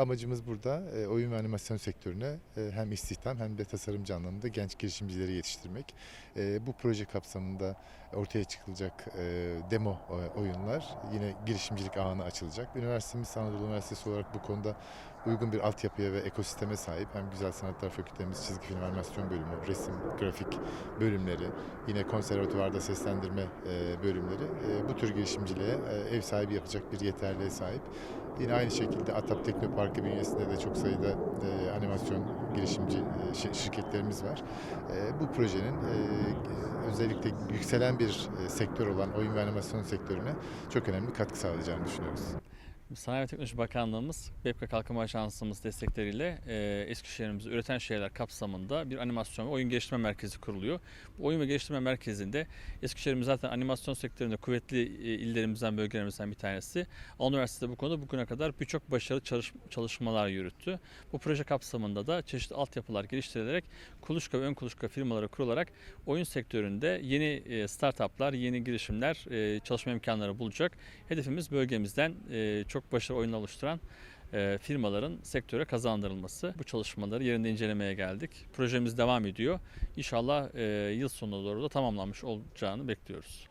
Amacımız burada e, oyun ve animasyon sektörüne e, hem istihdam hem de tasarımcı anlamında genç girişimcileri yetiştirmek. E, Bu proje kapsamında ortaya çıkılacak e, demo e, oyunlar yine girişimcilik ağına açılacak. Üniversitemiz Anadolu Üniversitesi olarak bu konuda uygun bir altyapıya ve ekosisteme sahip. Hem Güzel Sanatlar Fakültemiz çizgi film animasyon bölümü, resim, grafik bölümleri, yine konservatuvarda seslendirme e, bölümleri e, bu tür girişimciliğe e, ev sahibi yapacak bir yeterliğe sahip. Yine aynı şekilde ATAP Teknoparkı bünyesinde de çok sayıda e, animasyon girişimci e, şi- şirketlerimiz var. E, bu projenin e, özellikle yükselen bir e, sektör olan oyun ve animasyon sektörüne çok önemli katkı sağlayacağını düşünüyoruz. Sanayi ve Teknoloji Bakanlığımız, BEPKA Kalkınma Ajansımız destekleriyle e, Eskişehir'imizde üreten şeyler kapsamında bir animasyon ve oyun geliştirme merkezi kuruluyor. Bu oyun ve geliştirme merkezinde Eskişehir'imiz zaten animasyon sektöründe kuvvetli e, illerimizden, bölgelerimizden bir tanesi. Anadolu Üniversitesi bu konuda bugüne kadar birçok başarılı çalış- çalışmalar yürüttü. Bu proje kapsamında da çeşitli altyapılar geliştirilerek kuluçka ve ön kuluçka firmaları kurularak oyun sektöründe yeni e, startuplar, yeni girişimler, e, çalışma imkanları bulacak. Hedefimiz bölgemizden e, çok başarılı oyunlar oluşturan e, firmaların sektöre kazandırılması. Bu çalışmaları yerinde incelemeye geldik. Projemiz devam ediyor. İnşallah e, yıl sonuna doğru da tamamlanmış olacağını bekliyoruz.